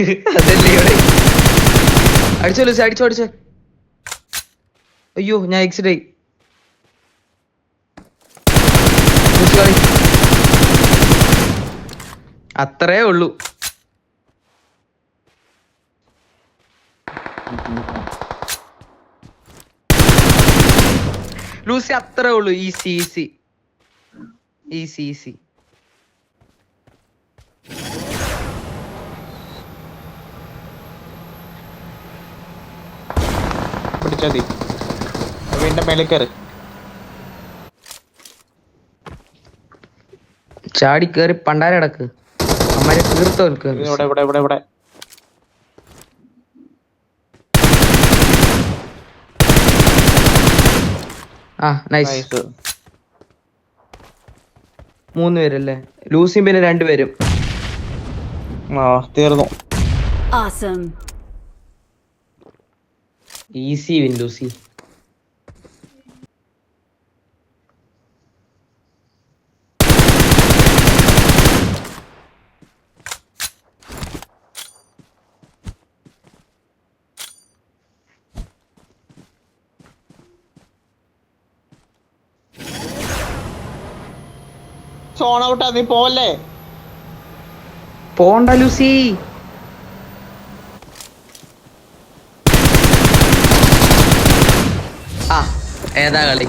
അതല്ലേ ഇവിടെ? അടിച്ചോ അടിച്ചോ അടിച്ചോ. അയ്യോ ഞാൻ എക്സിഡ് ആയി. അത്രേ ഉള്ളൂ. ലൂസി അത്രേ ഉള്ളൂ. ഈസി ഈസി ഈസി ഈസി പിടിച്ചാ മതി. വീണ്ടും മേലെ കയറി ചാടി കേറി പണ്ടാര കിടക്ക്. അമ്മരെ തീർത്തോൽക്ക് ഇവിടെ ഇവിടെ ഇവിടെ ഇവിടെ. ആ നൈസ് നൈസ് മൂന്ന് പേരല്ലേ? ലൂസിയും പിന്നെ രണ്ടുപേരും ആ തീർന്നു. Awesome. ഈസി വിൻഡോസി സോൺ ഔട്ടാ നീ പോവല്ലേ? പോണ്ട ലൂസി ആ ഏതാ കളി?